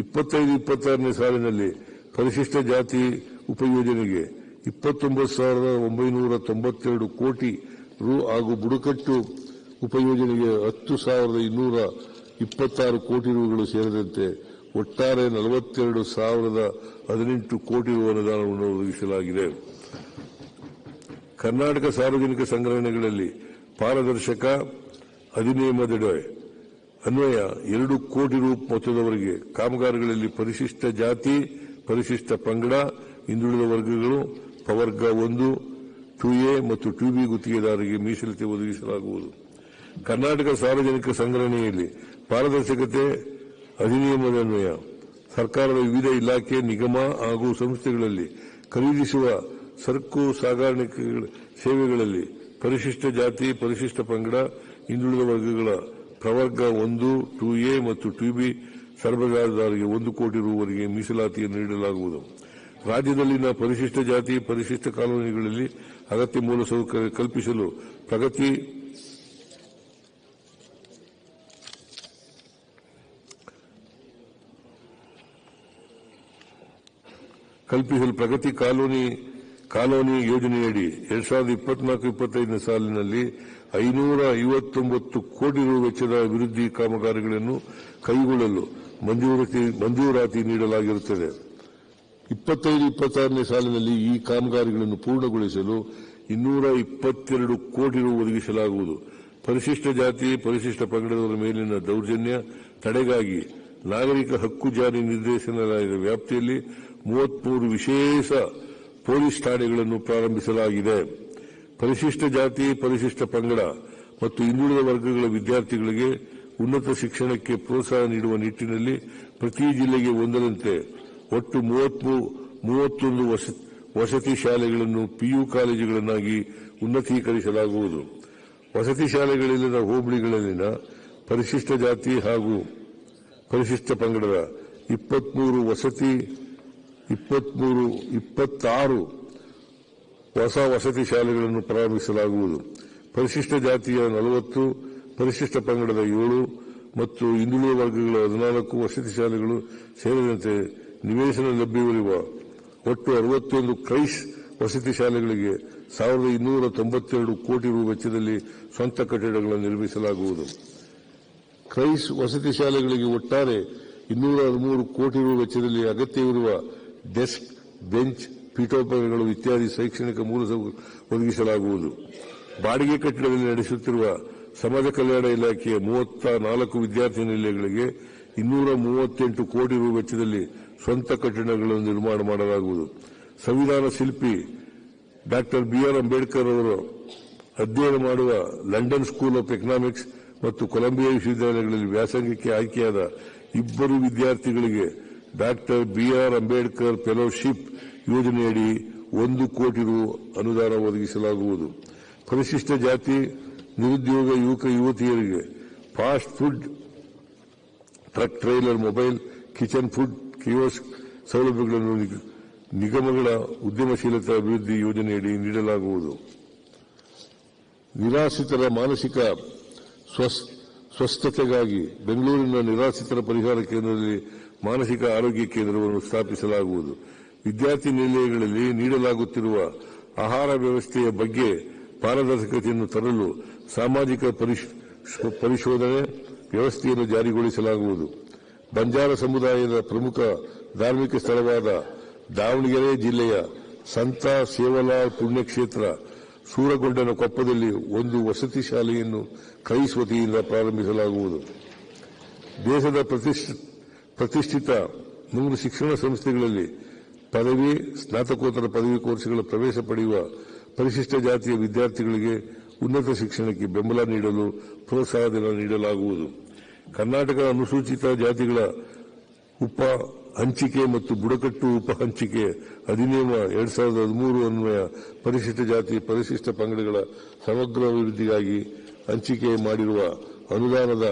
ಇಪ್ಪತ್ತೈದು, ಇಪ್ಪತ್ತಾರನೇ ಸಾಲಿನಲ್ಲಿ ಪರಿಶಿಷ್ಟ ಜಾತಿ ಉಪಯೋಜನೆಗೆ ಇಪ್ಪತ್ತೊಂಬತ್ತು ಸಾವಿರದ ಒಂಬೈನೂರ ತೊಂಬತ್ತೆರಡು ಕೋಟಿ ರು ಹಾಗೂ ಬುಡಕಟ್ಟು ಉಪಯೋಜನೆಗೆ ಹತ್ತು ಸಾವಿರದ ಇನ್ನೂರ ಇಪ್ಪತ್ತಾರು ಕೋಟಿ ರುಗಳು ಸೇರಿದಂತೆ ಒಟ್ಟಾರೆ ನಲವತ್ತೆರಡು ಸಾವಿರದ ಹದಿನೆಂಟು ಕೋಟಿ ರು ಅನುದಾನವನ್ನು ಒದಗಿಸಲಾಗಿದೆ. ಕರ್ನಾಟಕ ಸಾರ್ವಜನಿಕ ಸಂಗ್ರಹಣೆಗಳಲ್ಲಿ ಪಾರದರ್ಶಕ ಅಧಿನಿಯಮದಡಿ ಅನ್ವಯ, ಎರಡು ಕೋಟಿ ರು ಮೊತ್ತದವರೆಗೆ ಕಾಮಗಾರಿಗಳಲ್ಲಿ ಪರಿಶಿಷ್ಟ ಜಾತಿ, ಪರಿಶಿಷ್ಟ ಪಂಗಡ, ಹಿಂದುಳಿದ ವರ್ಗಗಳು, ಪವರ್ಗ ಒಂದು, ಟು ಎ ಮತ್ತು ಟು ಬಿ ಗುತ್ತಿಗೆದಾರರಿಗೆ ಮೀಸಲತೆ ಒದಗಿಸಲಾಗುವುದು. ಕರ್ನಾಟಕ ಸಾರ್ವಜನಿಕ ಸಂಗ್ರಹಣೆಯಲ್ಲಿ ಪಾರದರ್ಶಕತೆ ಅಧಿನಿಯಮದನ್ವಯ ಸರ್ಕಾರದ ವಿವಿಧ ಇಲಾಖೆ, ನಿಗಮ ಹಾಗೂ ಸಂಸ್ಥೆಗಳಲ್ಲಿ ಖರೀದಿಸುವ ಸರಕು ಸಾಗಾಣಿಕೆ ಸೇವೆಗಳಲ್ಲಿ ಪರಿಶಿಷ್ಟ ಜಾತಿ, ಪರಿಶಿಷ್ಟ ಪಂಗಡ, ಹಿಂದುಳಿದ ವರ್ಗಗಳ ಪ್ರವರ್ಗ ಒಂದು ಟು ಎ ಮತ್ತು ಟು ಬಿ ಸರಬರಾಜುದಾರರಿಗೆ ಒಂದು ಕೋಟಿ ರೂವರೆಗೆ ಮೀಸಲಾತಿಯನ್ನು ನೀಡಲಾಗುವುದು. ರಾಜ್ಯದಲ್ಲಿನ ಪರಿಶಿಷ್ಟ ಜಾತಿ, ಪರಿಶಿಷ್ಟ ಕಾಲೋನಿಗಳಲ್ಲಿ ಅಗತ್ಯ ಮೂಲಸೌಕರ್ಯ ಕಲ್ಪಿಸಲು ಪ್ರಗತಿ ಕಲ್ಪಿಸಲು ಪ್ರಗತಿ ಕಾಲೋನಿ ಕಾಲೋನಿ ಯೋಜನೆಯಡಿ ಎರಡ್ ಸಾವಿರದ ಇಪ್ಪತ್ನಾಲ್ಕು ಇಪ್ಪತ್ತೈದನೇ ಸಾಲಿನಲ್ಲಿ ಐನೂರ ಐವತ್ತೊಂಬತ್ತು ಕೋಟಿ ರೂ ವೆಚ್ಚದ ಅಭಿವೃದ್ಧಿ ಕಾಮಗಾರಿಗಳನ್ನು ಕೈಗೊಳ್ಳಲು ಮಂಜೂರಾತಿ ಮಂಜೂರಾತಿ ನೀಡಲಾಗಿರುತ್ತದೆ. ಇಪ್ಪತ್ತೈದು, ಇಪ್ಪತ್ತಾರನೇ ಸಾಲಿನಲ್ಲಿ ಈ ಕಾಮಗಾರಿಗಳನ್ನು ಪೂರ್ಣಗೊಳಿಸಲು ಇನ್ನೂರ ಇಪ್ಪತ್ತೆರಡು ಕೋಟಿ ರು ಒದಗಿಸಲಾಗುವುದು. ಪರಿಶಿಷ್ಟ ಜಾತಿ, ಪರಿಶಿಷ್ಟ ಪಂಗಡದವರ ಮೇಲಿನ ದೌರ್ಜನ್ಯ, ತಡೆಗಾಗಿ ನಾಗರಿಕ ಹಕ್ಕು ಜಾರಿ ನಿರ್ದೇಶನಾಲಯದ ವ್ಯಾಪ್ತಿಯಲ್ಲಿ ಮೂವತ್ಮೂರು ವಿಶೇಷ ಪೊಲೀಸ್ ಠಾಣೆಗಳನ್ನು ಪ್ರಾರಂಭಿಸಲಾಗಿದೆ. ಪರಿಶಿಷ್ಟ ಜಾತಿ, ಪರಿಶಿಷ್ಟ ಪಂಗಡ ಮತ್ತು ಹಿಂದುಳಿದ ವರ್ಗಗಳ ವಿದ್ಯಾರ್ಥಿಗಳಿಗೆ ಉನ್ನತ ಶಿಕ್ಷಣಕ್ಕೆ ಪ್ರೋತ್ಸಾಹ ನೀಡುವ ನಿಟ್ಟಿನಲ್ಲಿ ಪ್ರತಿ ಜಿಲ್ಲೆಗೆ ಒಂದರಂತೆ ಒಟ್ಟು ಮೂವತ್ತೊಂದು ವಸತಿ ಶಾಲೆಗಳನ್ನು ಪಿಯು ಕಾಲೇಜುಗಳನ್ನಾಗಿ ಉನ್ನತೀಕರಿಸಲಾಗುವುದು. ವಸತಿ ಶಾಲೆಗಳಲ್ಲಿನ ಹೋಬಳಿಗಳಲ್ಲಿನ ಪರಿಶಿಷ್ಟ ಜಾತಿ ಹಾಗೂ ಪರಿಶಿಷ್ಟ ಪಂಗಡದ ಇಪ್ಪತ್ಮೂರು ವಸತಿ ಇಪ್ಪತ್ಮೂರು, ಇಪ್ಪತ್ತಾರು ಹೊಸ ವಸತಿ ಶಾಲೆಗಳನ್ನು ಪ್ರಾರಂಭಿಸಲಾಗುವುದು. ಪರಿಶಿಷ್ಟ ಜಾತಿಯ ನಲವತ್ತು, ಪರಿಶಿಷ್ಟ ಪಂಗಡದ ಏಳು ಮತ್ತು ಹಿಂದುಳಿದ ವರ್ಗಗಳ ಹದಿನಾಲ್ಕು ವಸತಿ ಶಾಲೆಗಳು ಸೇರಿದಂತೆ ನಿವೇಶನ ಲಭ್ಯವಿರುವ ಒಟ್ಟು ಅರವತ್ತೊಂದು ಕ್ರೈಸ್ ವಸತಿ ಶಾಲೆಗಳಿಗೆ ಸಾವಿರದ ಇನ್ನೂರ ತೊಂಬತ್ತೆರಡು ಕೋಟಿ ರೂ ವೆಚ್ಚದಲ್ಲಿ ಸ್ವಂತ ಕಟ್ಟಡಗಳನ್ನು ನಿರ್ಮಿಸಲಾಗುವುದು. ಕ್ರೈಸ್ ವಸತಿ ಶಾಲೆಗಳಿಗೆ ಒಟ್ಟಾರೆ ಇನ್ನೂರ ಹದಿಮೂರು ಕೋಟಿ ರೂ ವೆಚ್ಚದಲ್ಲಿ ಅಗತ್ಯವಿರುವ ಡೆಸ್ಕ್, ಬೆಂಚ್, ಪೀಠೋಪಕರಣಗಳು ಇತ್ಯಾದಿ ಶೈಕ್ಷಣಿಕ ಮೂಲಸೌಕರ್ಯ ಒದಗಿಸಲಾಗುವುದು. ಬಾಡಿಗೆ ಕಟ್ಟಡದಲ್ಲಿ ನಡೆಸುತ್ತಿರುವ ಸಮಾಜ ಕಲ್ಯಾಣ ಇಲಾಖೆಯ ಮೂವತ್ತ ನಾಲ್ಕು ವಿದ್ಯಾರ್ಥಿ ನಿಲಯಗಳಿಗೆ ಇನ್ನೂರ ಮೂವತ್ತೆಂಟು ಕೋಟಿ ರು ವೆಚ್ಚದಲ್ಲಿ ಸ್ವಂತ ಕಟ್ಟಡಗಳನ್ನು ನಿರ್ಮಾಣ ಮಾಡಲಾಗುವುದು. ಸಂವಿಧಾನ ಶಿಲ್ಪಿ ಡಾಕ್ಟರ್ ಬಿಆರ್ ಅಂಬೇಡ್ಕರ್ ಅವರು ಅಧ್ಯಯನ ಮಾಡುವ ಲಂಡನ್ ಸ್ಕೂಲ್ ಆಫ್ ಎಕನಾಮಿಕ್ಸ್ ಮತ್ತು ಕೊಲಂಬಿಯಾ ವಿಶ್ವವಿದ್ಯಾಲಯಗಳಲ್ಲಿ ವ್ಯಾಸಂಗಕ್ಕೆ ಆಯ್ಕೆಯಾದ ಇಬ್ಬರು ವಿದ್ಯಾರ್ಥಿಗಳಿಗೆ ಡಾಕ್ಟರ್ ಬಿಆರ್ ಅಂಬೇಡ್ಕರ್ ಫೆಲೋಶಿಪ್ ಯೋಜನೆಯಡಿ ಒಂದು ಕೋಟಿ ರು ಅನುದಾನ ಒದಗಿಸಲಾಗುವುದು. ಪರಿಶಿಷ್ಟ ಜಾತಿ ನಿರುದ್ಯೋಗ ಯುವಕ ಯುವತಿಯರಿಗೆ fast food, truck trailer, mobile, kitchen food, kiosk ಸೌಲಭ್ಯಗಳನ್ನು ನಿಗ- ನಿಗಮಗಳ ಉದ್ಯಮಶೀಲತಾ ಅಭಿವೃದ್ಧಿ ಯೋಜನೆಯಡಿ ನೀಡಲಾಗುವುದು. ನಿರಾಶ್ರಿತರ ಮಾನಸಿಕ ಸ್ವಸ್- ಸ್ವಸ್ಥತೆಗಾಗಿ ಬೆಂಗಳೂರಿನ ನಿರಾಶ್ರಿತರ ಪರಿಹಾರ ಕೇಂದ್ರದಲ್ಲಿ ಮಾನಸಿಕ ಆರೋಗ್ಯ ಕೇಂದ್ರವನ್ನು ಸ್ಥಾಪಿಸಲಾಗುವುದು. ವಿದ್ಯಾರ್ಥಿ ನಿಲಯಗಳಲ್ಲಿ ನೀಡಲಾಗುತ್ತಿರುವ ಆಹಾರ ವ್ಯವಸ್ಥೆಯ ಬಗ್ಗೆ ಪಾರದರ್ಶಕತೆಯನ್ನು ತರಲು ಸಾಮಾಜಿಕ ಪರಿಶ್- ಪರಿಶೋಧನೆ ವ್ಯವಸ್ಥೆಯನ್ನು ಜಾರಿಗೊಳಿಸಲಾಗುವುದು. ಬಂಜಾರ ಸಮುದಾಯದ ಪ್ರಮುಖ ಧಾರ್ಮಿಕ ಸ್ಥಳವಾದ ದಾವಣಗೆರೆ ಜಿಲ್ಲೆಯ ಸಂತ ಸೇವಲಾಲ್ ಪುಣ್ಯಕ್ಷೇತ್ರ ಸೂರಗೊಂಡನ ಕೊಪ್ಪದಲ್ಲಿ ಒಂದು ವಸತಿ ಶಾಲೆಯನ್ನು ಕ್ರೈಸ್ ವತಿಯಿಂದ ಪ್ರಾರಂಭಿಸಲಾಗುವುದು. ದೇಶದ ಪ್ರತಿಷ್ಠ- ಪ್ರತಿಷ್ಠಿತ ಮೂರು ಶಿಕ್ಷಣ ಸಂಸ್ಥೆಗಳಲ್ಲಿ ಪದವಿ, ಸ್ನಾತಕೋತ್ತರ ಪದವಿ ಕೋರ್ಸ್ಗಳ ಪ್ರವೇಶ ಪಡೆಯುವ ಪರಿಶಿಷ್ಟ ಜಾತಿಯ ವಿದ್ಯಾರ್ಥಿಗಳಿಗೆ ಉನ್ನತ ಶಿಕ್ಷಣಕ್ಕೆ ಬೆಂಬಲ ನೀಡಲು ಪ್ರೋತ್ಸಾಹಧನ ನೀಡಲಾಗುವುದು. ಕರ್ನಾಟಕ ಅನುಸೂಚಿತ ಜಾತಿಗಳ ಉಪ ಹಂಚಿಕೆ ಮತ್ತು ಬುಡಕಟ್ಟು ಉಪ ಹಂಚಿಕೆ ಅಧಿನಿಯಮ ಎರಡ್ ಸಾವಿರದ ಹದಿಮೂರು ಅನ್ವಯ ಪರಿಶಿಷ್ಟ ಜಾತಿ ಪರಿಶಿಷ್ಟ ಪಂಗಡಗಳ ಸಮಗ್ರ ಅಭಿವೃದ್ಧಿಗಾಗಿ ಹಂಚಿಕೆ ಮಾಡಿರುವ ಅನುದಾನದ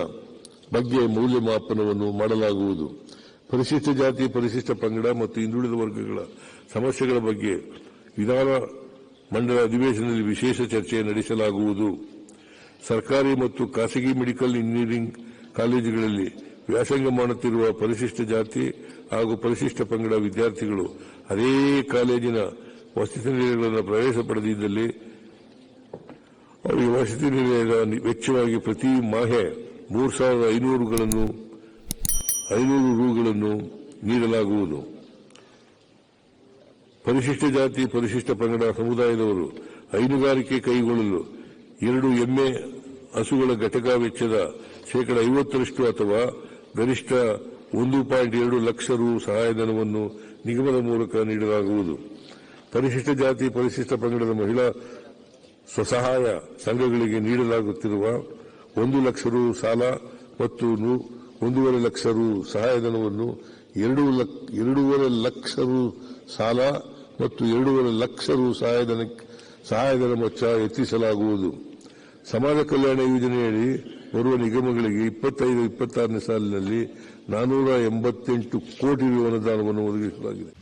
ಬಗ್ಗೆ ಮೌಲ್ಯಮಾಪನವನ್ನು ಮಾಡಲಾಗುವುದು. ಪರಿಶಿಷ್ಟ ಜಾತಿ, ಪರಿಶಿಷ್ಟ ಪಂಗಡ ಮತ್ತು ಹಿಂದುಳಿದ ವರ್ಗಗಳ ಸಮಸ್ಯೆಗಳ ಬಗ್ಗೆ ವಿಧಾನ ಮಂಡಲ ಅಧಿವೇಶನದಲ್ಲಿ ವಿಶೇಷ ಚರ್ಚೆ ನಡೆಸಲಾಗುವುದು. ಸರ್ಕಾರಿ ಮತ್ತು ಖಾಸಗಿ ಮೆಡಿಕಲ್ ಇಂಜಿನಿಯರಿಂಗ್ ಕಾಲೇಜುಗಳಲ್ಲಿ ವ್ಯಾಸಂಗ ಮಾಡುತ್ತಿರುವ ಪರಿಶಿಷ್ಟ ಜಾತಿ ಹಾಗೂ ಪರಿಶಿಷ್ಟ ಪಂಗಡ ವಿದ್ಯಾರ್ಥಿಗಳು ಅದೇ ಕಾಲೇಜಿನ ವಸತಿ ನಿಲಯಗಳನ್ನು ಪ್ರವೇಶ ಪಡೆದಿದ್ದಲ್ಲಿ ಅವರಿಗೆ ವಸತಿ ನಿಲಯದ ವೆಚ್ಚವಾಗಿ ಪ್ರತಿ ಮಾಹೆ ಮೂರು ಸಾವಿರದ ಐನೂರುಗಳನ್ನು, ಐನೂರು ರೂಗಳನ್ನು ನೀಡಲಾಗುವುದು. ಪರಿಶಿಷ್ಟ ಜಾತಿ, ಪರಿಶಿಷ್ಟ ಪಂಗಡ ಸಮುದಾಯದವರು ಹೈನುಗಾರಿಕೆ ಕೈಗೊಳ್ಳಲು ಎರಡು ಎಮ್ಮೆ ಹಸುಗಳ ಘಟಕ ವೆಚ್ಚದ ಶೇಕಡ ಐವತ್ತರಷ್ಟು ಅಥವಾ ಗರಿಷ್ಠ ಒಂದು ಪಾಯಿಂಟ್ ಎರಡು ಲಕ್ಷ ರು ಸಹಾಯಧನವನ್ನು ನಿಗಮದ ಮೂಲಕ ನೀಡಲಾಗುವುದು. ಪರಿಶಿಷ್ಟ ಜಾತಿ, ಪರಿಶಿಷ್ಟ ಪಂಗಡದ ಮಹಿಳಾ ಸ್ವಸಹಾಯ ಸಂಘಗಳಿಗೆ ನೀಡಲಾಗುತ್ತಿರುವ ಒಂದು ಲಕ್ಷ ರು ಸಾಲ ಮತ್ತು ಒಂದೂವರೆ ಲಕ್ಷ ರು ಸಹಾಯಧನವನ್ನು, ಎರಡು ಎರಡೂವರೆ ಲಕ್ಷ ರು ಸಾಲ ಮತ್ತು ಎರಡೂವರೆ ಲಕ್ಷ ರು ಸಹಾಯಧನ ಸಹಾಯಧನ ಮೊತ್ತ ಹೆಚ್ಚಿಸಲಾಗುವುದು. ಸಮಾಜ ಕಲ್ಯಾಣ ಯೋಜನೆಯಡಿ ಬರುವ ನಿಗಮಗಳಿಗೆ ಇಪ್ಪತ್ತೈದು, ಇಪ್ಪತ್ತಾರನೇ ಸಾಲಿನಲ್ಲಿ ನಾನೂರ ಎಂಬತ್ತೆಂಟು ಕೋಟಿ ಅನುದಾನವನ್ನು ಒದಗಿಸಲಾಗಿದೆ.